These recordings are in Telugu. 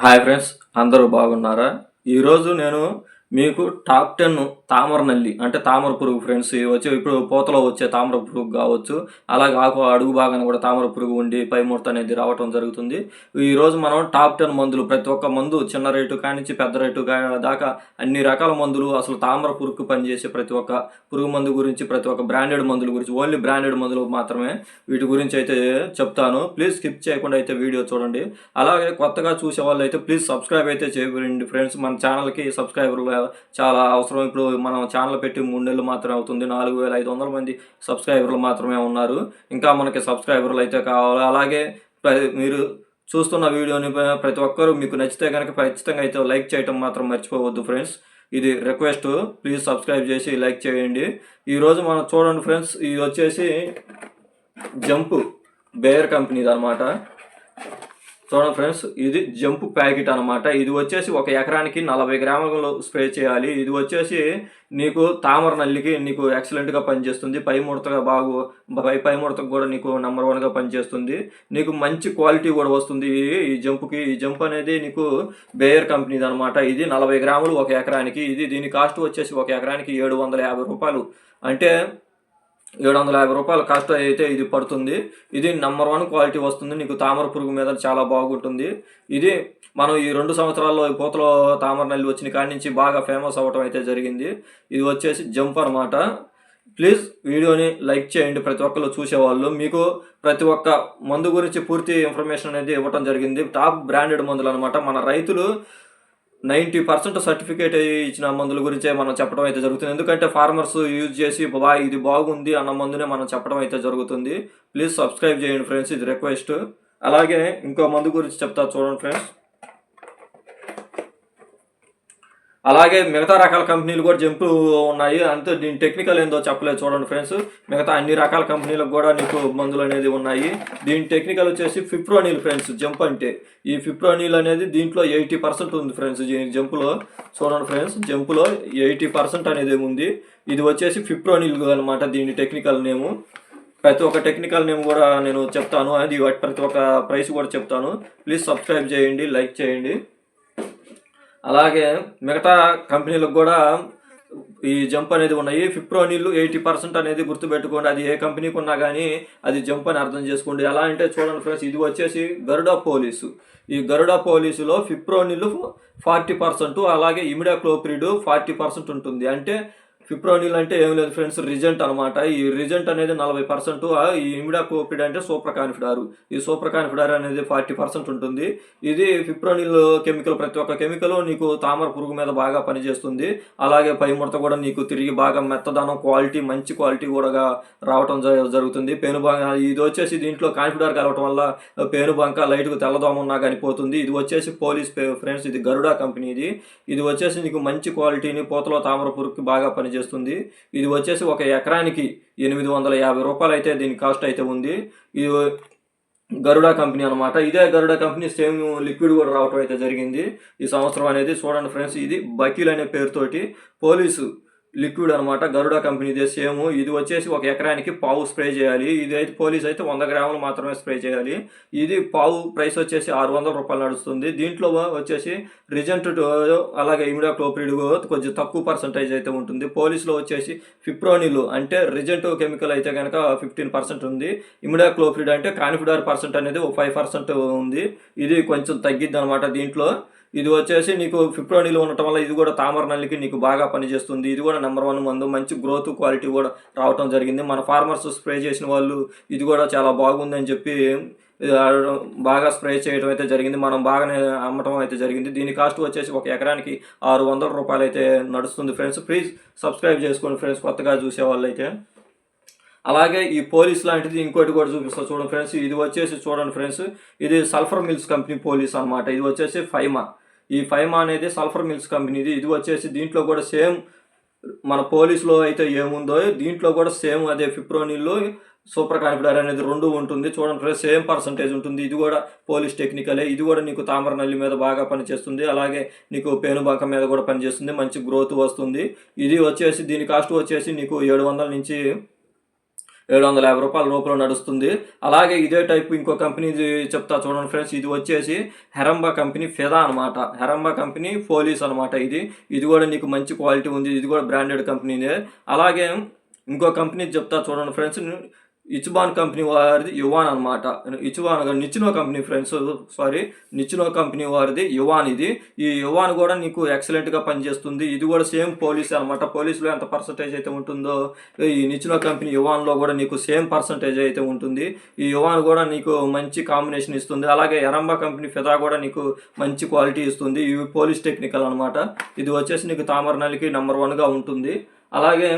హాయ్ ఫ్రెండ్స్ అందరూ బాగున్నారా? ఈరోజు నేను మీకు టాప్ టెన్ తామర నల్లి అంటే తామర పురుగు ఫ్రెండ్స్ వచ్చి ఇప్పుడు పూతలో వచ్చే తామర పురుగు కావచ్చు అలాగే ఆకు అడుగు భాగాన కూడా తామర పురుగు ఉండి పై అనేది రావటం జరుగుతుంది. ఈ రోజు మనం టాప్ టెన్ మందులు ప్రతి ఒక్క మందు చిన్న రేటు కానించి పెద్ద రేటు కా- దాకా అన్ని రకాల మందులు అసలు తామర పురుగుకు పనిచేసే ప్రతి ఒక్క పురుగు మందు గురించి ప్రతి ఒక్క బ్రాండెడ్ మందుల గురించి ఓన్లీ బ్రాండెడ్ మందులు మాత్రమే వీటి గురించి అయితే చెప్తాను. ప్లీజ్ స్కిప్ చేయకుండా అయితే వీడియో చూడండి. అలాగే కొత్తగా చూసే వాళ్ళు అయితే ప్లీజ్ సబ్స్క్రైబ్ అయితే చేయండి ఫ్రెండ్స్ మన ఛానల్కి సబ్స్క్రైబర్లు చాలా అవసరం. ఇప్పుడు మనం ఛానల్ పెట్టి మూడు నెలలు మాత్రమే అవుతుంది. నాలుగు వేల ఐదు వందల మంది సబ్స్క్రైబర్లు మాత్రమే ఉన్నారు. ఇంకా మనకి సబ్స్క్రైబర్లు అయితే కావాలి. అలాగే మీరు చూస్తున్న వీడియోని ప్రతి ఒక్కరూ మీకు నచ్చితే కనుక ఖచ్చితంగా అయితే లైక్ చేయటం మాత్రం మర్చిపోవద్దు ఫ్రెండ్స్. ఇది రిక్వెస్ట్ ప్లీజ్ సబ్స్క్రైబ్ చేసి లైక్ చేయండి. ఈరోజు మనం చూడండి ఫ్రెండ్స్. ఇది వచ్చేసి జంప్ బేయర్ కంపెనీది అనమాట చూడండి ఫ్రెండ్స్ ఇది జంప్ ప్యాకెట్ అనమాట ఇది వచ్చేసి ఒక ఎకరానికి నలభై గ్రాములు స్ప్రే చేయాలి. ఇది వచ్చేసి నీకు తామర నల్లికి నీకు ఎక్సలెంట్గా పనిచేస్తుంది. పై ముడతగా బాగు పై పై ముడతకు కూడా నీకు నెంబర్ వన్గా పనిచేస్తుంది. నీకు మంచి క్వాలిటీ కూడా వస్తుంది ఈ- ఈ జంపుకి. ఈ జంప్ అనేది నీకు బేయర్ కంపెనీది అనమాట ఇది నలభై గ్రాములు ఒక ఎకరానికి. ఇది దీని కాస్ట్ వచ్చేసి ఒక ఎకరానికి ఏడు వందల యాభై రూపాయలు. అంటే ఏడు వందల యాభై రూపాయల కాస్ట్ అయితే ఇది పడుతుంది. ఇది నెంబర్ వన్ క్వాలిటీ వస్తుంది. నీకు తామర పురుగు మీద చాలా బాగుంటుంది. ఇది మనం ఈ రెండు సంవత్సరాల్లో ఈ పూతలో తామర నల్లి వచ్చిన కాడి నుంచి బాగా ఫేమస్ అవ్వటం అయితే జరిగింది. ఇది వచ్చేసి జంప్ అనమాట ప్లీజ్ వీడియోని లైక్ చేయండి ప్రతి ఒక్కరు చూసేవాళ్ళు. మీకు ప్రతి ఒక్క మందు గురించి పూర్తి ఇన్ఫర్మేషన్ అనేది ఇవ్వటం జరిగింది. టాప్ బ్రాండెడ్ మందులు అనమాట మన రైతులు నైంటీ పర్సెంట్ సర్టిఫికేట్ ఇచ్చిన మందుల గురించే మనం చెప్పడం అయితే జరుగుతుంది. ఎందుకంటే ఫార్మర్స్ యూజ్ చేసి బా ఇది బాగుంది అన్న మందునే మనం చెప్పడం అయితే జరుగుతుంది. ప్లీజ్ సబ్స్క్రైబ్ చేయండి ఫ్రెండ్స్ ఇది రిక్వెస్ట్. అలాగే ఇంకో మందు గురించి చెప్తా చూడండి ఫ్రెండ్స్. అలాగే మిగతా రకాల కంపెనీలు కూడా జంపు ఉన్నాయి. అంతే దీని టెక్నికల్ ఏందో చెప్పలేదు చూడండి ఫ్రెండ్స్ మిగతా అన్ని రకాల కంపెనీలకు కూడా నీకు మందులు అనేది ఉన్నాయి. దీని టెక్నికల్ వచ్చేసి ఫిప్రోనిల్ ఫ్రెండ్స్ జంప్ అంటే. ఈ ఫిప్రోనిల్ అనేది దీంట్లో ఎయిటీ పర్సెంట్ ఉంది ఫ్రెండ్స్ దీని జంపులో. చూడండి ఫ్రెండ్స్ జంపులో ఎయిటీ పర్సెంట్ అనేది ఉంది ఇది వచ్చేసి ఫిప్రోనిల్ అనమాట దీని టెక్నికల్ నేము ప్రతి ఒక్క టెక్నికల్ నేమ్ కూడా నేను చెప్తాను. అది ప్రతి ఒక్క ప్రైస్ కూడా చెప్తాను. ప్లీజ్ సబ్స్క్రైబ్ చేయండి లైక్ చేయండి. అలాగే మిగతా కంపెనీలకు కూడా ఈ జంప్ అనేది ఉన్నాయి. ఫిప్రోనిల్ ఎయిటీ పర్సెంట్ అనేది గుర్తుపెట్టుకోండి. అది ఏ కంపెనీకి ఉన్నా కానీ అది జంప్ అని అర్థం చేసుకోండి. ఎలా అంటే చూడండి ఫ్రెండ్స్ ఇది వచ్చేసి గరుడా పోలీసు. ఈ గరుడా పోలీసులో ఫిప్రోనిల్ ఫార్టీ పర్సెంట్ అలాగే ఇమిడా క్లోప్రిడ్ ఫార్టీ పర్సెంట్ ఉంటుంది. అంటే ఫిప్రోనిల్ అంటే ఏం లేదు ఫ్రెండ్స్ రిజెంట్ అనమాట ఈ రిజెంట్ అనేది నలభై పర్సెంట్ ఈ ఇమిడా కోపిడ్ అంటే సూపర్ కాన్ఫిడారు ఈ సూపర్ కాన్ఫిడార్ అనేది ఫార్టీ పర్సెంట్ ఉంటుంది. ఇది ఫిప్రోనిల్ కెమికల్ ప్రతి ఒక్క కెమికల్ నీకు తామర పురుగు మీద బాగా పనిచేస్తుంది. అలాగే పై ముడత కూడా నీకు తిరిగి బాగా మెత్తదనం క్వాలిటీ మంచి క్వాలిటీ కూడా రావటం జ- జరుగుతుంది. పేనుబంక ఇది వచ్చేసి దీంట్లో కాన్ఫిడార్ కలవటం వల్ల పేను బంక లైట్గా తెల్లదోమ ఉన్నా కనిపోతుంది ఇది వచ్చేసి పోలీస్ ఫ్రెండ్స్ ఇది గరుడా కంపెనీ ఇది. ఇది వచ్చేసి నీకు మంచి క్వాలిటీని పూతలో తామర పురుగుకి బాగా పనిచేస్తుంది. ఇది వచ్చేసి ఒక ఎకరానికి ఎనిమిది వందల యాభై రూపాయలు అయితే దీని కాస్ట్ అయితే ఉంది. ఇది గరుడా కంపెనీ అనమాట ఇదే గరుడా కంపెనీ సేమ్ లిక్విడ్ కూడా రావటం అయితే జరిగింది. ఈ సంవత్సరం అనేది చూడండి ఫ్రెండ్స్ ఇది బకీల్ అనే పేరుతోటి పోలీసు లిక్విడ్ అనమాట గరుడా కంపెనీదే సేమ్. ఇది వచ్చేసి ఒక ఎకరానికి పావు స్ప్రే చేయాలి. ఇది అయితే పోలీస్ అయితే వంద గ్రాములు మాత్రమే స్ప్రే చేయాలి. ఇది పావు ప్రైస్ వచ్చేసి ఆరు వందల రూపాయలు నడుస్తుంది. దీంట్లో వచ్చేసి రిజెంట్ అలాగే ఇమిడా క్లోప్రిడ్ కొంచెం తక్కువ పర్సంటేజ్ అయితే ఉంటుంది. పోలీసులో వచ్చేసి ఫిప్రోనిల్ అంటే రిజెంట్ కెమికల్ అయితే కనుక ఫిఫ్టీన్ పర్సెంట్ ఉంది. ఇమిడా క్లోప్రిడ్ అంటే కానిఫిడార్ పర్సెంట్ అనేది ఒక ఫైవ్ పర్సెంట్ ఉంది. ఇది కొంచెం తగ్గిద్ది అనమాట దీంట్లో. ఇది వచ్చేసి నీకు ఫిప్రోనిల్ ఉండటం వల్ల ఇది కూడా తామర నల్లికి నీకు బాగా పనిచేస్తుంది. ఇది కూడా నెంబర్ వన్ మందు. మంచి గ్రోత్ క్వాలిటీ కూడా రావటం జరిగింది. మన ఫార్మర్స్ స్ప్రే చేసిన వాళ్ళు ఇది కూడా చాలా బాగుందని చెప్పి బాగా స్ప్రే చేయడం అయితే జరిగింది. మనం బాగానే అమ్మటం అయితే జరిగింది. దీని కాస్ట్ వచ్చేసి ఒక ఎకరానికి ఆరు వందల రూపాయలు అయితే నడుస్తుంది. ఫ్రెండ్స్ ప్లీజ్ సబ్స్క్రైబ్ చేసుకోండి. ఫ్రెండ్స్ కొత్తగా చూసే వాళ్ళు అయితే. అలాగే ఈ పోలీస్ లాంటిది ఇంకోటి కూడా చూపిస్తా. చూడండి ఫ్రెండ్స్ ఇది వచ్చేసి చూడండి ఫ్రెండ్స్ ఇది సల్ఫర్ మిల్స్ కంపెనీ పోలీస్ అన్నమాట. ఇది వచ్చేసి ఫైమా. ఈ ఫైమా అనేది సల్ఫర్ మిల్స్ కంపెనీది. ఇది వచ్చేసి దీంట్లో కూడా సేమ్ మన పోలీస్లో అయితే ఏముందో దీంట్లో కూడా సేమ్ అదే ఫిప్రోనిల్లో సూపర్ కాన్ఫిడర్ అనేది రెండు ఉంటుంది. చూడండి ఫ్రెండ్స్ సేమ్ పర్సంటేజ్ ఉంటుంది. ఇది కూడా పోలీస్ టెక్నికలే. ఇది కూడా నీకు తామర నల్లి మీద బాగా పనిచేస్తుంది. అలాగే నీకు పేనుబంక మీద కూడా పనిచేస్తుంది. మంచి గ్రోత్ వస్తుంది. ఇది వచ్చేసి దీని కాస్ట్ వచ్చేసి నీకు ఏడు వందల నుంచి ఏడు వందల యాభై రూపాయల లోపల నడుస్తుంది. అలాగే ఇదే టైప్ ఇంకో కంపెనీ చెప్తా చూడండి ఫ్రెండ్స్ ఇది వచ్చేసి హెరంబా కంపెనీ ఫెదా అనమాట హెరంబా కంపెనీ పోలీస్ అనమాట ఇది. ఇది కూడా నీకు మంచి క్వాలిటీ ఉంది. ఇది కూడా బ్రాండెడ్ కంపెనీనే. అలాగే ఇంకో కంపెనీ చెప్తా చూడండి ఫ్రెండ్స్ ఇచ్బాన్ కంపెనీ వారిది యువాన్ అనమాట Ichiban Nichino company friends sorry Nichino company వారిది యువాన్ ఇది. ఈ యువాన్ కూడా నీకు ఎక్సలెంట్గా పనిచేస్తుంది. ఇది కూడా సేమ్ పోలీస్ అనమాట పోలీసులో ఎంత పర్సంటేజ్ అయితే ఉంటుందో ఈ నిచ్చినో కంపెనీ యువాన్లో కూడా నీకు సేమ్ పర్సంటేజ్ అయితే ఉంటుంది. ఈ యువాన్ కూడా నీకు మంచి కాంబినేషన్ ఇస్తుంది. అలాగే ఎరంబా కంపెనీ ఫిదా కూడా నీకు మంచి క్వాలిటీ ఇస్తుంది. ఇవి పోలీస్ టెక్నికల్ అనమాట ఇది వచ్చేసి నీకు తామరనల్లికి నెంబర్ వన్గా ఉంటుంది. అలాగే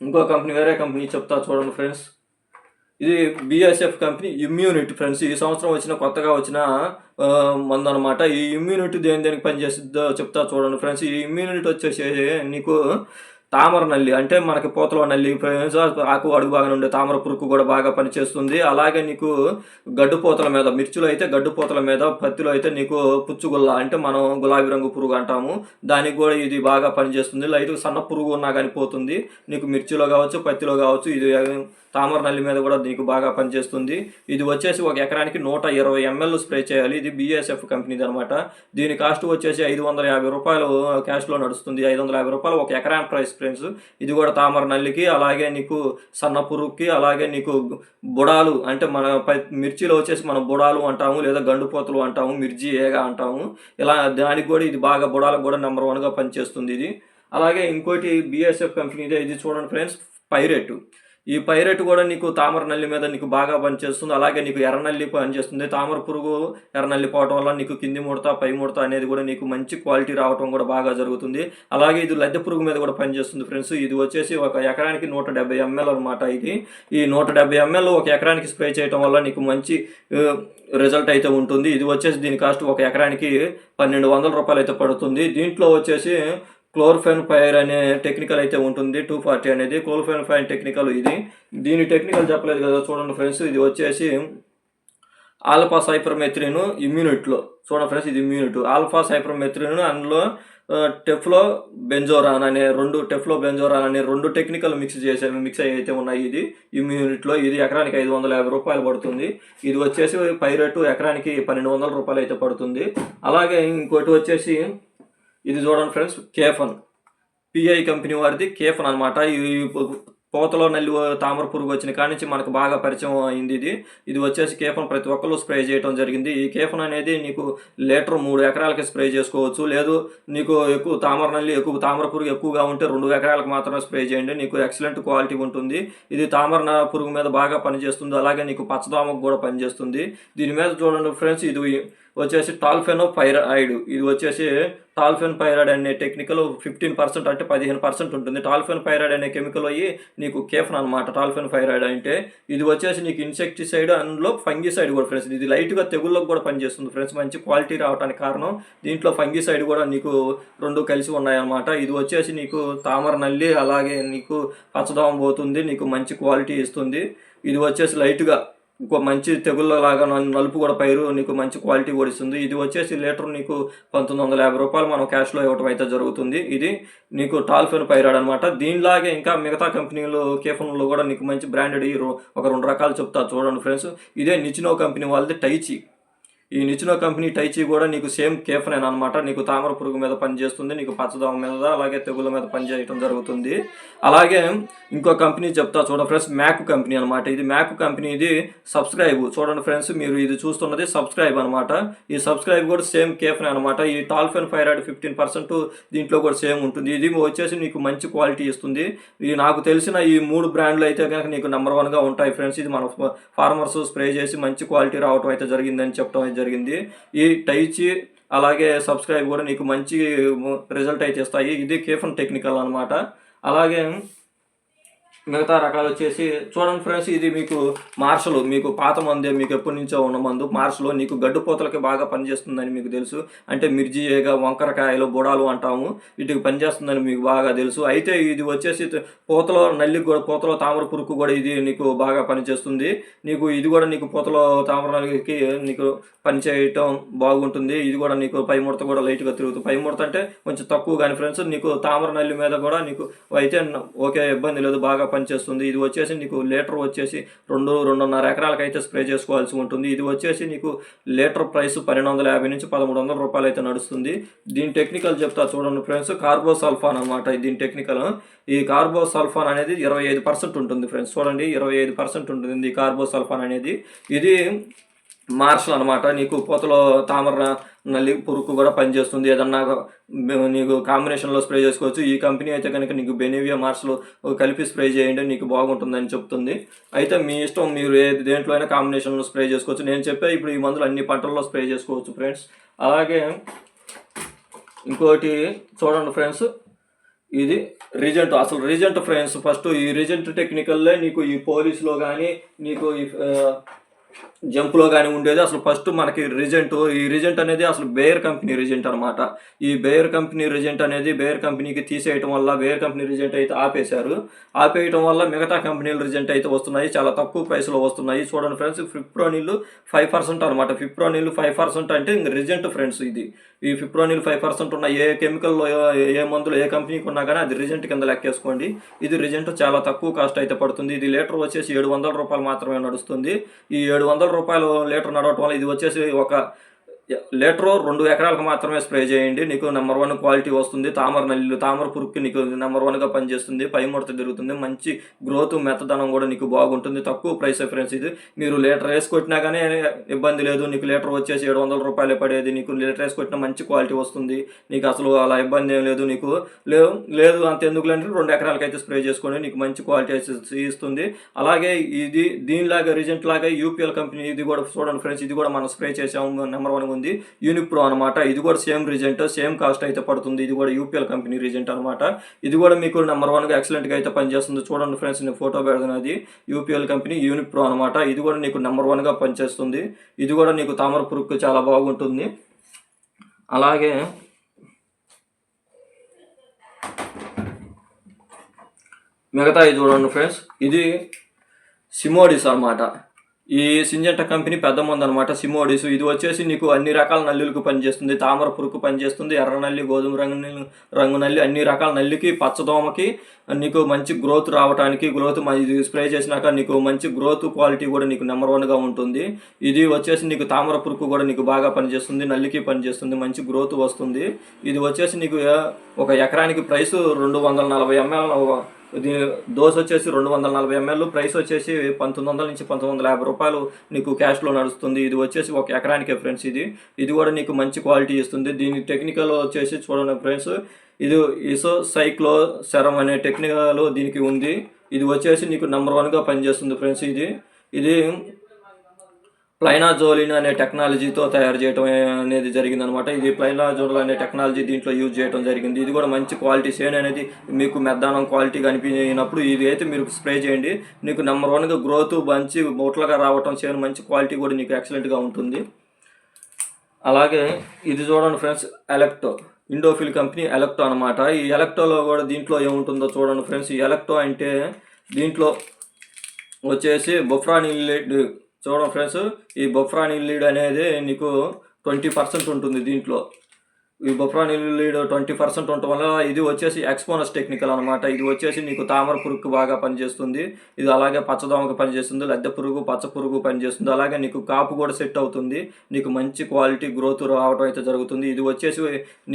ఇంకో కంపెనీ వేరే కంపెనీ చెప్తా చూడండి ఫ్రెండ్స్ ఇది బిఎస్ఎఫ్ కంపెనీ ఇమ్యూనిటీ ఫ్రెండ్స్ ఈ సంవత్సరం వచ్చిన కొత్తగా వచ్చిన మందనమాట మందు అనమాట ఈ ఇమ్యూనిటీ దేని దేనికి పనిచేస్తుందో చెప్తా చూడండి ఫ్రెండ్స్ ఈ ఇమ్యూనిటీ వచ్చేసి నీకు తామర నల్లి అంటే మనకి పూతలో నల్లి ఆకు అడుగు బాగా ఉండే తామర పురుగు కూడా బాగా పనిచేస్తుంది. అలాగే నీకు గడ్డు పూతల మీద మిర్చిలో అయితే గడ్డు పూతల మీద పత్తిలో అయితే నీకు పుచ్చుగుల్ల అంటే మనం గులాబీ రంగు పురుగు అంటాము. దానికి కూడా ఇది బాగా పనిచేస్తుంది. లైట్ సన్న పురుగు ఉన్నా కానీ పోతుంది. నీకు మిర్చిలో కావచ్చు పత్తిలో కావచ్చు ఇది తామర నల్లి మీద కూడా నీకు బాగా పనిచేస్తుంది. ఇది వచ్చేసి ఒక ఎకరానికి నూట ఇరవై ఎంఎల్ స్ప్రే చేయాలి. ఇది బీఎస్ఎఫ్ కంపెనీది అనమాట దీని కాస్ట్ వచ్చేసి ఐదు వందల యాభై రూపాయలు క్యాష్లో నడుస్తుంది. ఐదు వందల యాభై రూపాయలు ఒక ఎకరా ప్రైస్ ఫ్రెండ్స్ ఇది కూడా తామర నల్లికి అలాగే నీకు సన్న పురుగుకి అలాగే నీకు బుడాలు అంటే మన మిర్చిలో వచ్చేసి మనం బుడాలు అంటాము లేదా గండుపోతలు అంటాము మిర్చి ఏగా అంటాము. ఇలా దానికి కూడా ఇది బాగా బుడాలకు కూడా నెంబర్ వన్గా పనిచేస్తుంది ఇది. అలాగే ఇంకోటి బిఎస్ఎఫ్ కంపెనీదే ఇది చూడండి ఫ్రెండ్స్ పైరెట్. ఈ పైరెట్ కూడా నీకు తామర నల్లి మీద నీకు బాగా పనిచేస్తుంది. అలాగే నీకు ఎర్రనల్లి పనిచేస్తుంది. తామర పురుగు ఎర్రనల్లి పోవటం వల్ల నీకు కింది ముడత పై ముడత అనేది కూడా నీకు మంచి క్వాలిటీ రావటం కూడా బాగా జరుగుతుంది. అలాగే ఇది లద్దె పురుగు మీద కూడా పనిచేస్తుంది ఫ్రెండ్స్. ఇది వచ్చేసి ఒక ఎకరానికి నూట డెబ్బై ఎంఎల్ అనమాట ఇది. ఈ నూట డెబ్బై ఎంఎల్ ఒక ఎకరానికి స్ప్రే చేయటం వల్ల నీకు మంచి రిజల్ట్ అయితే ఉంటుంది. ఇది వచ్చేసి దీని కాస్ట్ ఒక ఎకరానికి పన్నెండు వందల రూపాయలు అయితే పడుతుంది. దీంట్లో వచ్చేసి క్లోర్ఫెన్ ఫైర్ అనే టెక్నికల్ అయితే ఉంటుంది టూ ఫార్టీ అనేది. క్లోర్ఫెన్ ఫైర్ టెక్నికల్ ఇది. దీని టెక్నికల్ చెప్పలేదు కదా చూడండి ఫ్రెండ్స్ ఇది వచ్చేసి ఆల్ఫా సైప్రమెత్రిన్ ఇమ్యూనిట్లో. చూడండి ఫ్రెండ్స్ ఇది ఇమ్యూనిట్. ఆల్ఫా సైప్రమెత్రిన్ అందులో టెఫ్లో బెంజోరాన్ అనే రెండు టెఫ్లో బెంజోరాన్ అనే రెండు టెక్నికల్ మిక్స్ చేసే మిక్స్ అయ్యి అయితే ఉన్నాయి ఇది ఇమ్యూనిట్లో. ఇది ఎకరానికి ఐదు వందల యాభై రూపాయలు పడుతుంది. ఇది వచ్చేసి పైరెట్ ఎకరానికి పన్నెండు వందల రూపాయలు అయితే పడుతుంది. అలాగే ఇంకోటి వచ్చేసి ఇది చూడండి ఫ్రెండ్స్ కేఫన్. పిఐ కంపెనీ వారిది కేఫన్ అనమాట ఈ పోతలో నల్లి తామర పురుగు వచ్చిన కాడి నుంచి మనకు బాగా పరిచయం అయింది ఇది. ఇది వచ్చేసి కేఫన్ ప్రతి ఒక్కరు స్ప్రే చేయడం జరిగింది. ఈ కేఫన్ అనేది నీకు లీటర్ మూడు ఎకరాలకి స్ప్రే చేసుకోవచ్చు. లేదు నీకు ఎక్కువ తామర నల్లి ఎక్కువ తామర పురుగు ఎక్కువగా ఉంటే రెండు ఎకరాలకు మాత్రమే స్ప్రే చేయండి. నీకు ఎక్సలెంట్ క్వాలిటీ ఉంటుంది. ఇది తామర పురుగు మీద బాగా పనిచేస్తుంది. అలాగే నీకు పచ్చదోమకు కూడా పనిచేస్తుంది. దీని మీద చూడండి ఫ్రెండ్స్ ఇది వచ్చేసి టాల్ఫెనో పైరాయిడ్. ఇది వచ్చేసి టాల్ఫెన్ పైరాయిడ్ అనే టెక్నికల్ ఫిఫ్టీన్ పర్సెంట్ అంటే పదిహేను పర్సెంట్ ఉంటుంది. టాల్ఫెన్ పైరాయిడ్ అనే కెమికల్ అయ్యి నీకు కేఫన్ అనమాట టాల్ఫెన్ పైరాయిడ్ అంటే ఇది వచ్చేసి నీకు ఇన్సెక్టిసైడ్ అందులో ఫంగిసైడ్ కూడా ఫ్రెండ్స్ ఇది లైట్గా తెగుళ్ళకు కూడా పనిచేస్తుంది ఫ్రెండ్స్ మంచి క్వాలిటీ రావడానికి కారణం దీంట్లో ఫంగిసైడ్ కూడా నీకు రెండు కలిసి ఉన్నాయన్నమాట. ఇది వచ్చేసి నీకు తామర నల్లి అలాగే నీకు పచ్చదోమ పోతుంది నీకు మంచి క్వాలిటీ ఇస్తుంది. ఇది వచ్చేసి లైట్గా ఇంకో మంచి తెగుళ్ళలాగా లాగా నలుపు కూడా పైరు నీకు మంచి క్వాలిటీ కూడా ఇస్తుంది. ఇది వచ్చేసి లీటర్ నీకు పంతొమ్మిది వందల యాభై రూపాయలు మనం క్యాష్లో ఇవ్వడం అయితే జరుగుతుంది. ఇది నీకు టాల్ఫెన్ పైరాడ్ అనమాట దీనిలాగే ఇంకా మిగతా కంపెనీలు కేఫన్లో కూడా నీకు మంచి బ్రాండెడ్ ఈ ఒక రెండు రకాలు చెప్తా చూడండి ఫ్రెండ్స్. ఇదే నిచినో కంపెనీ వాళ్ళది టైచి. ఈ నిచినో కంపెనీ టైచి కూడా నీకు సేమ్ కేఫ్నేన్ అనమాట నీకు తామర పురుగు మీద పనిచేస్తుంది నీకు పచ్చదోమ మీద అలాగే తెగుల మీద పనిచేయటం జరుగుతుంది. అలాగే ఇంకో కంపెనీ చెప్తా చూడండి ఫ్రెండ్స్ మ్యాక్ కంపెనీ అనమాట ఇది మ్యాక్ కంపెనీ ఇది సబ్స్క్రైబ్. చూడండి ఫ్రెండ్స్ మీరు ఇది చూస్తున్నది సబ్స్క్రైబ్ అనమాట ఈ సబ్స్క్రైబ్ కూడా సేమ్ కేఫ్నే అనమాట ఈ టాల్ఫెన్ ఫైరాయిడ్ ఫిఫ్టీన్ పర్సెంట్ దీంట్లో కూడా సేమ్ ఉంటుంది. ఇది వచ్చేసి నీకు మంచి క్వాలిటీ ఇస్తుంది. ఇది నాకు తెలిసిన ఈ మూడు బ్రాండ్లు అయితే కనుక నీకు నెంబర్ వన్గా ఉంటాయి ఫ్రెండ్స్. ఇది మన ఫార్మర్స్ స్ప్రే చేసి మంచి క్వాలిటీ రావటం అయితే జరిగిందని చెప్పడం జరిగింది. ఈ టైచి అలాగే సబ్స్క్రైబ్ కూడా నీకు మంచి రిజల్ట్ అయితే ఇస్తాయి. ఇది కేఫన్ టెక్నికల్ అనమాట అలాగే మిగతా రకాలు వచ్చేసి చూడండి ఫ్రెండ్స్ ఇది మీకు మార్షలు మీకు పాత మందే మీకు ఎప్పటి నుంచో ఉన్న మందు. మార్షలో నీకు గడ్డుపోతలకి బాగా పనిచేస్తుందని మీకు తెలుసు. అంటే మిర్జియేగా వంకరకాయలు బుడాలు అంటాము. వీటికి పనిచేస్తుందని మీకు బాగా తెలుసు. అయితే ఇది వచ్చేసి పూతలో నల్లి కూడా పూతలో తామర పురుగు కూడా ఇది నీకు బాగా పనిచేస్తుంది. నీకు ఇది కూడా నీకు పూతలో తామర నల్లికి నీకు పనిచేయటం బాగుంటుంది. ఇది కూడా నీకు పై ముడత కూడా లైట్గా తిరుగుతుంది. పై ముడత అంటే కొంచెం తక్కువ కానీ ఫ్రెండ్స్ నీకు తామర నల్లి మీద కూడా నీకు అయితే ఓకే ఇబ్బంది లేదు. బాగా పనిచేస్తుంది. ఇది వచ్చేసి నీకు లీటర్ వచ్చేసి రెండు రెండున్నర ఎకరాలకు అయితే స్ప్రే చేసుకోవాల్సి ఉంటుంది. ఇది వచ్చేసి నీకు లీటర్ ప్రైస్ పన్నెండు వందల యాభై నుంచి పదమూడు వందల రూపాయలు అయితే నడుస్తుంది. దీని టెక్నికల్ చెప్తా చూడండి ఫ్రెండ్స్. కార్బోసల్ఫాన్ అనమాట దీని టెక్నికల్. ఈ కార్బోసల్ఫాన్ అనేది ఇరవై ఐదు పర్సెంట్ ఉంటుంది ఫ్రెండ్స్. చూడండి ఇరవై ఐదు పర్సెంట్ ఉంటుంది ఈ కార్బోసల్ఫాన్ అనేది. ఇది మార్షల్ అనమాట నీకు పోతలో తామర నల్లి పురుకు కూడా పనిచేస్తుంది. ఏదన్నా నీకు కాంబినేషన్లో స్ప్రే చేసుకోవచ్చు. ఈ కంపెనీ అయితే కనుక నీకు బెనివియా మార్స్లో కలిపి స్ప్రే చేయండి నీకు బాగుంటుందని చెప్తుంది. అయితే మీ ఇష్టం మీరు ఏ దేంట్లో అయినా కాంబినేషన్లో స్ప్రే చేసుకోవచ్చు. నేను చెప్పే ఇప్పుడు ఈ మందులు అన్ని పంటల్లో స్ప్రే చేసుకోవచ్చు ఫ్రెండ్స్ అలాగే ఇంకోటి చూడండి ఫ్రెండ్స్ ఇది రీజెంట్ అసలు రీజెంట్ ఫ్రెండ్స్ ఫస్ట్ ఈ రీజెంట్ టెక్నికల్లే నీకు ఈ పోలీస్లో కానీ నీకు ఈ జంప్లో కానీ ఉండేది. అసలు ఫస్ట్ మనకి రిజెంట్ ఈ రిజెంట్ అనేది అసలు బేర్ కంపెనీ రిజెంట్ అనమాట ఈ బేర్ కంపెనీ రిజెంట్ అనేది బేర్ కంపెనీకి తీసేయటం వల్ల బేర్ కంపెనీ రిజెంట్ అయితే ఆపేశారు. ఆపేయటం వల్ల మిగతా కంపెనీలు రిజెంట్ అయితే వస్తున్నాయి. చాలా తక్కువ ప్రైస్లో వస్తున్నాయి. చూడండి ఫ్రెండ్స్ ఫిప్రోనిల్ ఫైవ్ పర్సెంట్ అనమాట ఫిప్రోనిల్ ఫైవ్ పర్సెంట్ అంటే ఇంక రిజెంట్ ఫ్రెండ్స్ ఇది. ఈ ఫిప్రోనిల్ ఫైవ్ పర్సెంట్ ఉన్న ఏ కెమికల్లో ఏ మందులు ఏ కంపెనీకి ఉన్నా కానీ అది రిజెంట్ కింద లెక్కేసుకోండి. ఇది రిజెంట్ చాలా తక్కువ కాస్ట్ అయితే పడుతుంది. ఇది లీటర్ వచ్చేసి ఏడు వందల రూపాయలు మాత్రమే నడుస్తుంది. ఈ ఏడు వందల రూపాయలు లీటర్ నడవటం వల్ల ఇది వచ్చేసి ఒక లీటరు రెండు ఎకరాలకు మాత్రమే స్ప్రే చేయండి. నీకు నెంబర్ వన్ క్వాలిటీ వస్తుంది. తామర నల్లి తామర పురుక్కి నీకు నెంబర్ వన్గా పనిచేస్తుంది. పై ముడత తిరుగుతుంది. మంచి గ్రోత్ మెత్తదనం కూడా నీకు బాగుంటుంది. తక్కువ ప్రైస్ ఫ్రెండ్స్ ఇది. మీరు లీటర్ వేసి కొట్టినా కానీ ఇబ్బంది లేదు. నీకు లీటర్ వచ్చేసి ఏడు వందల రూపాయలే పడేది. నీకు లీటర్ వేసి కొట్టినా మంచి క్వాలిటీ వస్తుంది. నీకు అసలు అలా ఇబ్బంది ఏం లేదు. నీకు లేదు లేదు అంత ఎందుకు అంటే రెండు ఎకరాలకు అయితే స్ప్రే చేసుకోండి. నీకు మంచి క్వాలిటీ ఇస్తుంది. అలాగే ఇది దీనిలాగా రిజెంట్ లాగా యూపీఎల్ కంపెనీ ఇది కూడా చూడండి ఫ్రెండ్స్ ఇది కూడా మనం స్ప్రే చేసాము. నెంబర్ వన్ ఉంది. యూనిప్రో అనమాట ఇది కూడా సేమ్ రిజెంట్ సేమ్ కాస్ట్ అయితే పడుతుంది. ఇది కూడా యూపీఎల్ కంపెనీ రిజెంట్ అనమాట ఇది కూడా మీకు నెంబర్ వన్గా ఎక్సలెంట్గా అయితే పనిచేస్తుంది. చూడండి ఫ్రెండ్స్ నేను ఫోటో పెడుతున్నది యూపీఎల్ కంపెనీ యూనిప్రో అనమాట ఇది కూడా నీకు నెంబర్ వన్గా పనిచేస్తుంది. ఇది కూడా నీకు తామర పురుక్కు చాలా బాగుంటుంది. అలాగే మిగతా ఇది చూడండి ఫ్రెండ్స్ ఇది సిమోడిస్ అన్నమాట. ఈ సింజంట కంపెనీ పెద్ద మంది అనమాట సిమోడిస్. ఇది వచ్చేసి నీకు అన్ని రకాల నల్లులకు పనిచేస్తుంది. తామర పురుకు పనిచేస్తుంది. ఎర్ర నల్లి గోధుమ రంగు నల్లి రంగు నల్లి అన్ని రకాల నల్లికి పచ్చదోమకి నీకు మంచి గ్రోత్ రావడానికి గ్రోత్ ఇది స్ప్రే చేసినాక నీకు మంచి గ్రోత్ క్వాలిటీ కూడా నీకు నెంబర్ వన్గా ఉంటుంది. ఇది వచ్చేసి నీకు తామర పురుకు కూడా నీకు బాగా పనిచేస్తుంది. నల్లికి పనిచేస్తుంది. మంచి గ్రోత్ వస్తుంది. ఇది వచ్చేసి నీకు ఒక ఎకరానికి ప్రైస్ రెండు వందల నలభై ఎంఎల్ డోస్ వచ్చేసి రెండు వందల నలభై ఎంఎల్ ప్రైస్ వచ్చేసి పంతొమ్మిది వందల నుంచి పంతొమ్మిది వందల యాభై రూపాయలు నీకు క్యాష్లో నడుస్తుంది. ఇది వచ్చేసి ఒక ఎకరానికే ఫ్రెండ్స్ ఇది. ఇది కూడా నీకు మంచి క్వాలిటీ ఇస్తుంది. దీని టెక్నికల్ వచ్చేసి చూడండి ఫ్రెండ్స్ ఇది ఇసో సైక్లో సెరం అనే టెక్నికల్ దీనికి ఉంది. ఇది వచ్చేసి నీకు నెంబర్ వన్గా పనిచేస్తుంది ఫ్రెండ్స్ ఇది. ఇది ప్లైనాజోలిన్ అనే టెక్నాలజీతో తయారు చేయడం అనేది జరిగింది అనమాట ఇది ప్లైనాజోల్ అనే టెక్నాలజీ దీంట్లో యూజ్ చేయడం జరిగింది. ఇది కూడా మంచి క్వాలిటీ సేన్ అనేది మీకు మెద్దానం క్వాలిటీ కనిపించినప్పుడు ఇది అయితే మీరు స్ప్రే చేయండి. నీకు నెంబర్ వన్గా గ్రోత్ మంచి బొట్లగా రావటం సేన్ మంచి క్వాలిటీ కూడా నీకు ఎక్సలెంట్గా ఉంటుంది. అలాగే ఇది చూడండి friends Electo. Indofil company Electo అనమాట. ఈ ఎలక్టోలో కూడా దీంట్లో ఏముంటుందో చూడండి ఫ్రెండ్స్. ఈ ఎలక్టో అంటే దీంట్లో వచ్చేసి బొఫ్రానిలేట్ చూడండి ఫ్రెండ్స్ ఈ బొఫ్రానిల్ లీడ్ అనేది నీకు ట్వంటీ పర్సెంట్ ఉంటుంది దీంట్లో. ఈ బొఫ్రానిల్ లీడ్ ట్వంటీ పర్సెంట్ ఉండటం వల్ల ఇది వచ్చేసి ఎక్స్పోనస్ టెక్నికల్ అనమాట ఇది వచ్చేసి నీకు తామర పురుగుకు బాగా పనిచేస్తుంది. ఇది అలాగే పచ్చదోమకు పనిచేస్తుంది. లద్దె పురుగు పచ్చ పురుగు పనిచేస్తుంది. అలాగే నీకు కాపు కూడా సెట్ అవుతుంది. నీకు మంచి క్వాలిటీ గ్రోత్ రావడం అయితే జరుగుతుంది. ఇది వచ్చేసి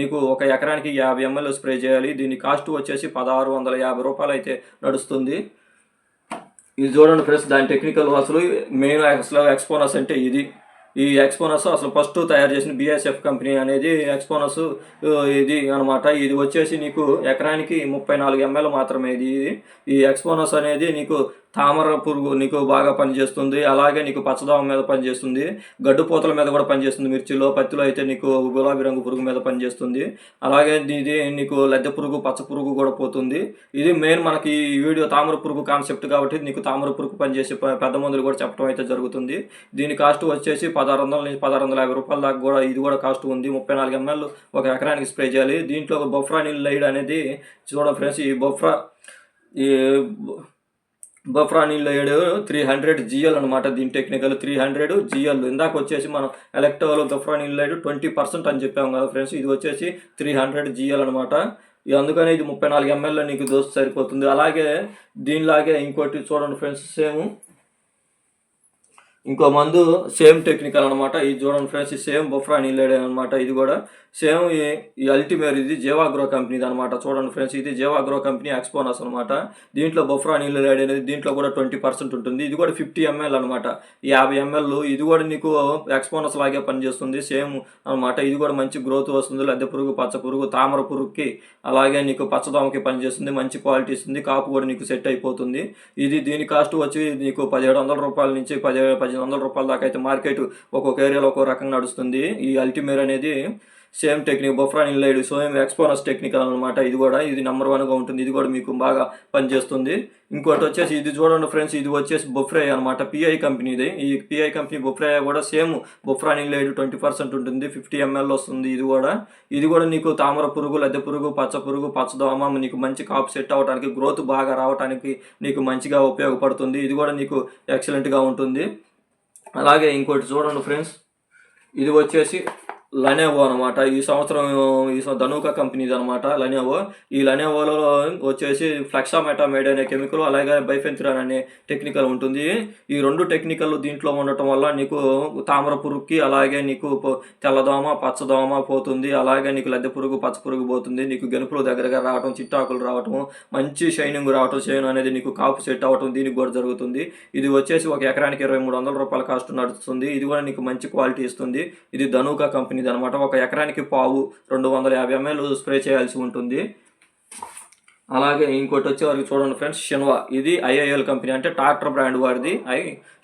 నీకు ఒక ఎకరానికి యాభై ఎంఎల్ స్ప్రే చేయాలి. దీని కాస్ట్ వచ్చేసి పదహారు వందల యాభై రూపాయలు అయితే నడుస్తుంది. ఇది చూడండి ఫ్రెండ్స్ దాని టెక్నికల్ అసలు మెయిన్ అసలు ఎక్స్పోనస్ అంటే ఇది. ఈ ఎక్స్పోనస్ అసలు ఫస్ట్ తయారు చేసిన బిఎస్ఎఫ్ కంపెనీ అనేది ఎక్స్పోనస్ ఇది అనమాట ఇది వచ్చేసి నీకు ఎకరానికి ముప్పై నాలుగు ఎంఎల్ మాత్రమే ఇది. ఈ ఎక్స్పోనస్ అనేది నీకు తామర పురుగు నీకు బాగా పనిచేస్తుంది. అలాగే నీకు పచ్చదోమ మీద పనిచేస్తుంది. గడ్డు పూతల మీద కూడా పనిచేస్తుంది మిర్చిలో. పత్తిలో అయితే నీకు గులాబీ రంగు పురుగు మీద పనిచేస్తుంది. అలాగే ఇది నీకు లద్దె పురుగు పచ్చ పురుగు కూడా పోతుంది. ఇది మెయిన్ మనకి ఈ వీడియో తామర పురుగు కాన్సెప్ట్ కాబట్టి నీకు తామర పురుగు పనిచేసే పెద్ద మందులు కూడా చెప్పడం అయితే జరుగుతుంది. దీని కాస్ట్ వచ్చేసి పదహారు వందల నుంచి పదహారు వందల యాభై రూపాయల దాకా కూడా ఇది కూడా కాస్ట్ ఉంది. ముప్పై నాలుగు ఎంఎల్ ఒక ఎకరానికి స్ప్రే చేయాలి. దీంట్లో బొఫ్రానిల్ లైడ్ అనేది చూడండి ఫ్రెండ్స్ ఈ బొఫ్రా ఈ బఫ్రానిల్ ఏడు త్రీ హండ్రెడ్ జిఎల్ అనమాట దీని టెక్నికల్ త్రీ హండ్రెడ్ జిఎల్ ఇందాక వచ్చేసి మనం ఎలక్ట్రోలో బఫ్రానిల్ ఏడు ట్వంటీ పర్సెంట్ అని చెప్పాము కదా ఫ్రెండ్స్ ఇది వచ్చేసి త్రీ హండ్రెడ్ జిఎల్ అనమాట ఇది ఇది ముప్పై నాలుగు ఎంఎల్లో నీకు దోస్తు సరిపోతుంది. అలాగే దీనిలాగే ఇంకోటి చూడండి ఫ్రెండ్స్ సేమ్ ఇంకో మందు సేమ్ టెక్నికల్ అనమాట ఇది చూడండి ఫ్రెండ్స్ సేమ్ బొఫ్రా నీళ్ళే అనమాట ఇది కూడా సేమ్ ఈ అల్టిమేర్ ఇది జేవాగ్రో కంపెనీది అనమాట చూడండి ఫ్రెండ్స్ ఇది జేవాగ్రో కంపెనీ ఎక్స్పోనస్ అనమాట దీంట్లో బొఫ్రా నీళ్ళు అనేది దీంట్లో కూడా ట్వంటీ పర్సెంట్ ఉంటుంది. ఇది కూడా ఫిఫ్టీ ఎంఎల్ అనమాట యాభై ఎంఎల్ ఇది కూడా నీకు ఎక్స్పోనస్ లాగే పనిచేస్తుంది. సేమ్ అనమాట ఇది కూడా మంచి గ్రోత్ వస్తుంది. లద్దె పురుగు పచ్చ పురుగు తామర పురుగుకి అలాగే నీకు పచ్చదోమకి పనిచేస్తుంది. మంచి క్వాలిటీ ఇస్తుంది. కాపు కూడా నీకు సెట్ అయిపోతుంది. ఇది దీని కాస్ట్ వచ్చి నీకు పదిహేడు వందల రూపాయల నుంచి పదిహేడు పదిహేను వందల రూపాయల దాకా అయితే మార్కెట్ ఒక్కొక్క ఏరియాలో ఒక్కో రకంగా నడుస్తుంది. ఈ అల్టిమేర్ అనేది సేమ్ టెక్నిక్ బొఫ్రాన్ ఇన్లైడ్ సేమ్ ఎక్స్పోనస్ టెక్నిక్ అనమాట ఇది కూడా ఇది నెంబర్ వన్గా ఉంటుంది. ఇది కూడా మీకు బాగా పనిచేస్తుంది. ఇంకోటి వచ్చేసి ఇది చూడండి ఫ్రెండ్స్ ఇది వచ్చేసి బొఫ్రే అనమాట పిఐ కంపెనీది. ఈ పిఐ కంపెనీ బొఫ్రే కూడా సేమ్ బొఫ్రాన్ ఇన్లైడ్ ట్వంటీ పర్సెంట్ ఉంటుంది. ఫిఫ్టీ ఎంఎల్ వస్తుంది ఇది కూడా. ఇది కూడా నీకు తామర పురుగు లద్దె పురుగు పచ్చ పురుగు పచ్చదోమ నీకు మంచి కాపు సెట్ అవడానికి గ్రోత్ బాగా రావడానికి నీకు మంచిగా ఉపయోగపడుతుంది. ఇది కూడా నీకు ఎక్సలెంట్గా ఉంటుంది. అలాగే ఇంకోటి చూడండి ఫ్రెండ్స్ ఇది వచ్చేసి లెనోవో అనమాట ఈ సంవత్సరం ఈ ధనుక కంపెనీది అనమాట లెనోవో. ఈ లెనోవోలో వచ్చేసి ఫ్లెక్సామెటామైడ్ అనే కెమికల్ అలాగే బైఫెంథ్రాన్ అనే టెక్నికల్ ఉంటుంది. ఈ రెండు టెక్నికల్ దీంట్లో ఉండటం వల్ల నీకు తామర పురుగుకి అలాగే నీకు తెల్లదోమ పచ్చదోమ పోతుంది. అలాగే నీకు లద్దె పురుగు పచ్చ పురుగు పోతుంది. నీకు గెలుపులు దగ్గరగా రావటం చిట్టాకులు రావటం మంచి షైనింగ్ రావటం షైన్ అనేది నీకు కాపు సెట్ అవ్వటం దీనికి కూడా జరుగుతుంది. ఇది వచ్చేసి ఒక ఎకరానికి ఇరవై మూడు వందల రూపాయల కాస్ట్ నడుస్తుంది. ఇది కూడా నీకు మంచి క్వాలిటీ ఇస్తుంది. ఇది ధనుక కంపెనీ ఇది అనమాట. ఒక ఎకరానికి పావు రెండు వందల యాభై ఎంఎల్ స్ప్రే చేయాల్సి ఉంటుంది. అలాగే ఇంకోటి వచ్చే వారికి చూడండి ఫ్రెండ్స్ షిన్వా. ఇది ఐఐఎల్ కంపెనీ అంటే ట్రాక్టర్ బ్రాండ్ వారిది. ఐ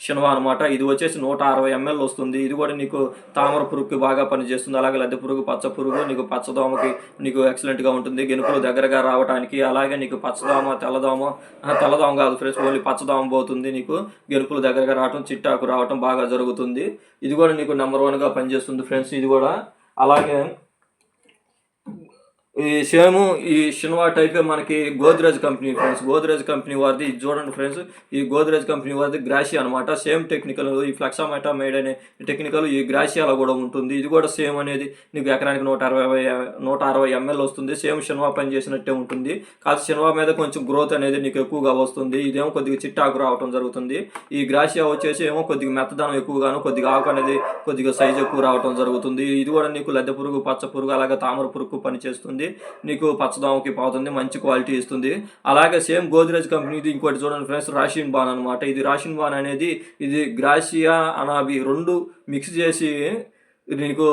షిన్వా అనమాట ఇది వచ్చేసి నూట అరవై ఎంఎల్ వస్తుంది. ఇది కూడా నీకు తామర పురుగుకి బాగా పనిచేస్తుంది. అలాగే లద్దె పురుగు పచ్చ పురుగు నీకు పచ్చదోమకి నీకు ఎక్సలెంట్గా ఉంటుంది. గెనుపులు దగ్గరగా రావడానికి అలాగే నీకు పచ్చదోమ తెల్లదోమ తెల్లదోమ కాదు ఫ్రెండ్స్ ఓన్లీ పచ్చదోమ పోతుంది నీకు. గెనుపులు దగ్గరగా రావటం చిట్టాకు రావటం బాగా జరుగుతుంది. ఇది కూడా నీకు నెంబర్ వన్గా పనిచేస్తుంది ఫ్రెండ్స్ ఇది కూడా. అలాగే ఈ సేమ్ ఈ షిన్వా టైపే మనకి Godrej company friends Godrej company వారిది ఇది చూడండి ఫ్రెండ్స్ ఈ గోద్రేజ్ కంపెనీ వారిది గ్రాషియా అనమాట సేమ్ టెక్నికల్ ఈ ఫ్లెక్సామెటా మేడ్ అనే టెక్నికల్ ఈ గ్రాషియాలో కూడా ఉంటుంది. ఇది కూడా సేమ్ అనేది నీకు ఎకరానికి నూట అరవై నూట అరవై ఎంఎల్ వస్తుంది. సేమ్ షిన్వా పని చేసినట్టే ఉంటుంది. కాదు షిన్వా మీద కొంచెం గ్రోత్ అనేది నీకు ఎక్కువగా వస్తుంది. ఇదేమో కొద్దిగా చిట్టాకు రావడం జరుగుతుంది. ఈ గ్రాషియా వచ్చేసి ఏమో కొద్దిగా మెత్తదనం ఎక్కువగాను కొద్దిగా ఆకు అనేది కొద్దిగా సైజ్ ఎక్కువ రావడం జరుగుతుంది. ఇది కూడా నీకు లద్దె పురుగు పచ్చ పురుగు అలాగే తామర పురుగు పనిచేస్తుంది నీకు పచ్చదోమకి పోతుంది మంచి క్వాలిటీ ఇస్తుంది. అలాగే సేమ్ గోద్రేజ్ కంపెనీది ఇంకోటి చూడండి ఫ్రెండ్స్ రాషిన్ బాన్ అనమాట ఇది రాషిన్ బాన్ అనేది ఇది గ్రాసియా అనాబి రెండు మిక్స్ చేసి నీకు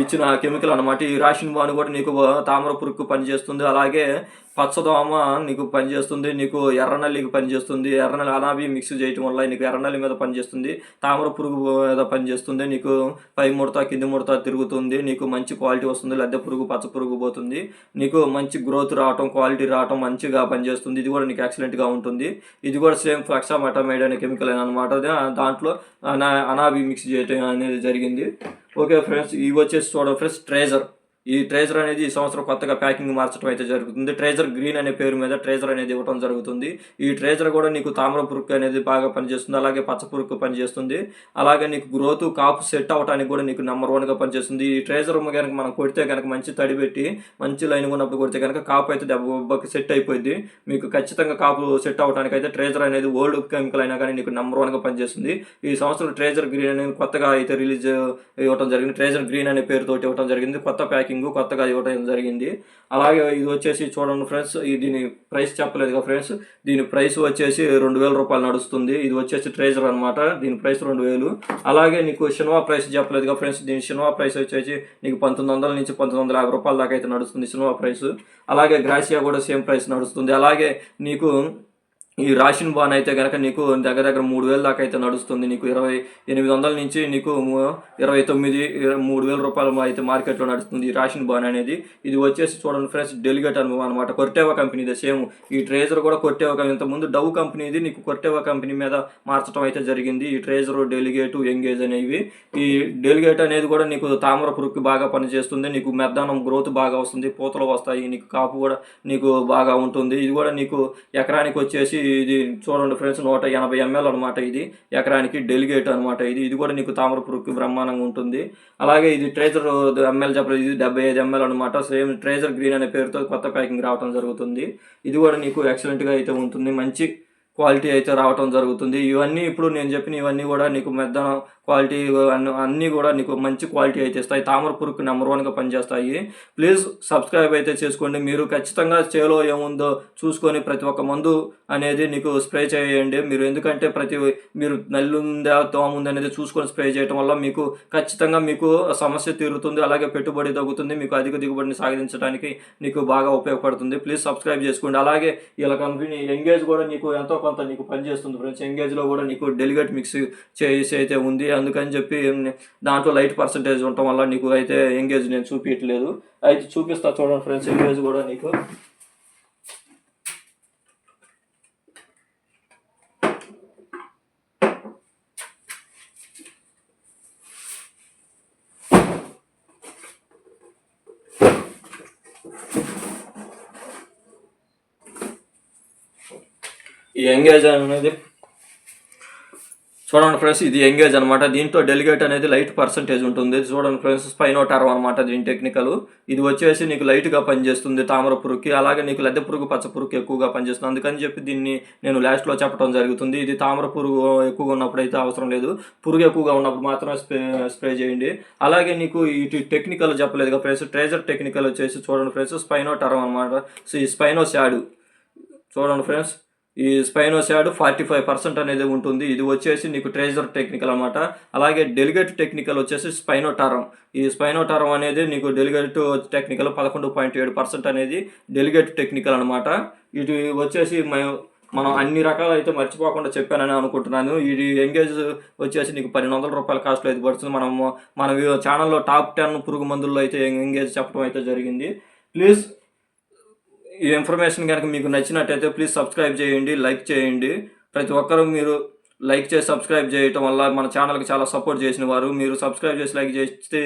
ఇచ్చిన కెమికల్ అనమాట ఈ రాషిన్ బాన్ కూడా నీకు తామర పురుగు పనిచేస్తుంది. అలాగే పచ్చదోమ నీకు పనిచేస్తుంది నీకు ఎర్రనల్లికి పనిచేస్తుంది ఎర్రనల్లి అనాబి మిక్స్ చేయటం వల్ల నీకు ఎర్రనల్లి మీద పనిచేస్తుంది తామర పురుగు మీద పనిచేస్తుంది నీకు పై ముడత కింది ముడత తిరుగుతుంది నీకు మంచి క్వాలిటీ వస్తుంది లద్దె పురుగు పచ్చ పురుగు పోతుంది నీకు మంచి గ్రోత్ రావటం క్వాలిటీ రావటం మంచిగా పనిచేస్తుంది ఇది కూడా నీకు ఎక్సలెంట్గా ఉంటుంది ఇది కూడా సేమ్ ఫ్లెక్సామెటామైడ్ అనే కెమికల్ అనమాట దాంట్లో అనా అనాబి మిక్స్ చేయటం అనేది జరిగింది. ఓకే ఫ్రెండ్స్ ఇవి వచ్చేసి చూడండి ఫ్రెండ్స్ ట్రేజర్ ఈ ట్రేజర్ అనేది ఈ సంవత్సరం కొత్తగా ప్యాకింగ్ మార్చడం అయితే జరుగుతుంది. ట్రేజర్ గ్రీన్ అనే పేరు మీద ట్రేజర్ అనేది ఇవ్వడం జరుగుతుంది. ఈ ట్రేజర్ కూడా నీకు తామర పురుగు అనేది బాగా పనిచేస్తుంది. అలాగే పచ్చ పురుక్ పనిచేస్తుంది. అలాగే నీకు గ్రోత్ కాపు సెట్ అవడానికి కూడా నీకు నెంబర్ వన్గా పనిచేస్తుంది. ఈ ట్రేజర్ కనుక మనం కొడితే కనుక మంచి తడి పెట్టి మంచి లైన్ ఉన్నప్పుడు కొడితే కనుక కాపు అయితే దెబ్బకి సెట్ అయిపోయింది. మీకు ఖచ్చితంగా కాపు సెట్ అవడానికి అయితే ట్రేజర్ అనేది ఓల్డ్ కెమికల్ అయినా కానీ నీకు నెంబర్ వన్గా పనిచేస్తుంది. ఈ సంవత్సరం ట్రేజర్ గ్రీన్ అనేది కొత్తగా అయితే రిలీజ్ ఇవ్వడం జరిగింది. ట్రేజర్ గ్రీన్ అనే పేరుతోటి ఇవ్వడం జరిగింది. కొత్త ప్యాకింగ్ కొత్తగా ఇవ్వడం జరిగింది. అలాగే ఇది వచ్చేసి చూడండి ఫ్రెండ్స్ దీని ప్రైస్ చెప్పలేదు కదా ఫ్రెండ్స్ దీని ప్రైస్ వచ్చేసి రెండు వేల రూపాయలు నడుస్తుంది. ఇది వచ్చేసి ట్రేజర్ అనమాట దీని ప్రైస్ రెండు వేలు. అలాగే నీకు సినిమా ప్రైస్ చెప్పలేదు కదా ఫ్రెండ్స్ దీని సినిమా ప్రైస్ వచ్చేసి నీకు పంతొమ్మిది వందల నుంచి పంతొమ్మిది వందల యాభై రూపాయల దాకా అయితే నడుస్తుంది సినిమా ప్రైస్. అలాగే గ్రాసియా కూడా సేమ్ ప్రైస్ నడుస్తుంది. అలాగే నీకు ఈ రాషన్ బాన్ అయితే కనుక నీకు దగ్గర దగ్గర మూడు వేల దాకా అయితే నడుస్తుంది. నీకు ఇరవై ఎనిమిది వందల నుంచి నీకు ఇరవై తొమ్మిది మూడు వేల రూపాయలు అయితే మార్కెట్లో నడుస్తుంది ఈ రాషన్ బాన్ అనేది. ఇది వచ్చేసి చూడండి ఫ్రెండ్స్ డెలిగేట్ అనుభవం అనమాట కొర్టేవా కంపెనీదే సేమ్. ఈ ట్రేజర్ కూడా కొర్టేవా కంపెనీ. ఇంతకుముందు డవ్ కంపెనీది నీకు కొర్టేవా కంపెనీ మీద మార్చడం అయితే జరిగింది. ఈ ట్రేజర్ డెలిగేట్ ఎంగేజ్ అనేవి. ఈ డెలిగేట్ అనేది కూడా నీకు తామర పురుగుకి బాగా పనిచేస్తుంది. నీకు మెద్దానం గ్రోత్ బాగా వస్తుంది. పూతలు వస్తాయి. నీకు కాపు కూడా నీకు బాగా ఉంటుంది. ఇది కూడా నీకు ఎకరానికి వచ్చేసి ఇది చూడండి ఫ్రెండ్స్ నూట ఎనభై ఎంఎల్ అనమాట ఇది. ఎకరానికి డెలిగేట్ అనమాట ఇది. ఇది కూడా నీకు తామర బ్రహ్మాండంగా ఉంటుంది. అలాగే ఇది ట్రేజర్ ఎంఎల్ చెప్పలేదు ఇది డెబ్బై ఐదు ఎంఎల్ అనమాట సేమ్ ట్రేజర్ గ్రీన్ అనే పేరుతో కొత్త ప్యాకింగ్ రావడం జరుగుతుంది. ఇది కూడా నీకు ఎక్సలెంట్గా అయితే ఉంటుంది. మంచి క్వాలిటీ అయితే రావటం జరుగుతుంది. ఇవన్నీ ఇప్పుడు నేను చెప్పిన ఇవన్నీ కూడా నీకు మెద్దనం క్వాలిటీ అన్నీ కూడా నీకు మంచి క్వాలిటీ అయితే ఇస్తాయి. తామర పురుకు నెంబర్ వన్గా పనిచేస్తాయి. ప్లీజ్ సబ్స్క్రైబ్ అయితే చేసుకోండి. మీరు ఖచ్చితంగా చేలో ఏముందో చూసుకొని ప్రతి ఒక్క మందు అనేది నీకు స్ప్రే చేయండి. మీరు ఎందుకంటే ప్రతి మీరు నల్లుందా తోముందా దోమ ఉందా అనేది చూసుకొని స్ప్రే చేయడం వల్ల మీకు ఖచ్చితంగా మీకు సమస్య తీరుతుంది. అలాగే పెట్టుబడి తగ్గుతుంది. మీకు అధిక దిగుబడిని సాధించడానికి నీకు బాగా ఉపయోగపడుతుంది. ప్లీజ్ సబ్స్క్రైబ్ చేసుకోండి. అలాగే ఇలా కంపెనీ ఎంగేజ్ కూడా నీకు ఎంతో కొంత నీకు పనిచేస్తుంది. ఫ్రెండ్స్ ఎంగేజ్లో కూడా నీకు డెలిగేట్ మిక్స్ చేసి అయితే ఉంది. అందుకని చెప్పి దాంట్లో లైట్ పర్సంటేజ్ ఉండటం వల్ల నీకు అయితే ఎంగేజ్ నేను చూపించట్లేదు అయితే చూపిస్తా చూడండి ఫ్రెండ్స్ ఎంగేజ్ కూడా నీకు. ఈ ఎంగేజ్ అనేది చూడండి ఫ్రెండ్స్ ఇది ఎంగేజ్ అనమాట దీంట్లో డెలిగేట్ అనేది లైట్ పర్సంటేజ్ ఉంటుంది. చూడండి ఫ్రెండ్స్ స్పైనో టర్వ్ అనమాట దీని టెక్నికల్ ఇది వచ్చేసి నీకు లైట్గా పనిచేస్తుంది తామర పురుగుకి అలాగే నీకు లద్దె పురుగు పచ్చ పురుగుకి ఎక్కువగా పనిచేస్తుంది. అందుకని చెప్పి దీన్ని నేను లాస్ట్లో చెప్పడం జరుగుతుంది. ఇది తామర పురుగు ఎక్కువగా ఉన్నప్పుడు అయితే అవసరం లేదు. పురుగు ఎక్కువగా ఉన్నప్పుడు మాత్రమే స్ప్రే స్ప్రే చేయండి. అలాగే నీకు ఇటు టెక్నికల్ చెప్పలేదు ఫ్రెండ్స్ ట్రేజర్ టెక్నికల్ వచ్చేసి చూడండి ఫ్రెండ్స్ స్పైనో టర్వ్ అనమాట ఈ స్పైనో షాడు చూడండి ఫ్రెండ్స్ ఈ స్పైనోసాడ్ ఫార్టీ ఫైవ్ పర్సెంట్ అనేది ఉంటుంది. ఇది వచ్చేసి నీకు ట్రేజర్ టెక్నికల్ అనమాట అలాగే డెలిగేట్ టెక్నికల్ వచ్చేసి స్పైనోటారం. ఈ స్పైనోటారం అనేది నీకు డెలిగేట్ టెక్నికల్ పదకొండు పాయింట్ ఏడు పర్సెంట్ అనేది డెలిగేట్ టెక్నికల్ అనమాట ఇది వచ్చేసి మనం అన్ని రకాలు అయితే మర్చిపోకుండా చెప్పానని అనుకుంటున్నాను. ఇది ఎంగేజ్ వచ్చేసి నీకు పన్నెండు వందల రూపాయల కాస్ట్లో అయితే పడుతుంది. మనము మన ఛానల్లో టాప్ టెన్ పురుగు మందుల్లో అయితే ఎంగేజ్ చెప్పడం అయితే జరిగింది. ప్లీజ్ ఈ ఇన్ఫర్మేషన్ కనుక మీకు నచ్చినట్టయితే ప్లీజ్ సబ్స్క్రైబ్ చేయండి లైక్ చేయండి. ప్రతి ఒక్కరూ మీరు లైక్ చేసి సబ్స్క్రైబ్ చేయటం వల్ల మన ఛానల్కి చాలా సపోర్ట్ చేసిన వారు. మీరు సబ్స్క్రైబ్ చేసి లైక్ చేస్తే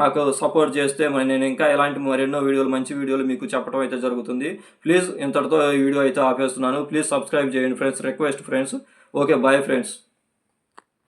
నాకు సపోర్ట్ చేస్తే మరి నేను ఇంకా ఎలాంటి మరెన్నో వీడియోలు మంచి వీడియోలు మీకు చెప్పడం అయితే జరుగుతుంది. ప్లీజ్ ఇంతటితో ఈ వీడియో అయితే ఆపేస్తున్నాను. ప్లీజ్ సబ్స్క్రైబ్ చేయండి friends request friends okay bye friends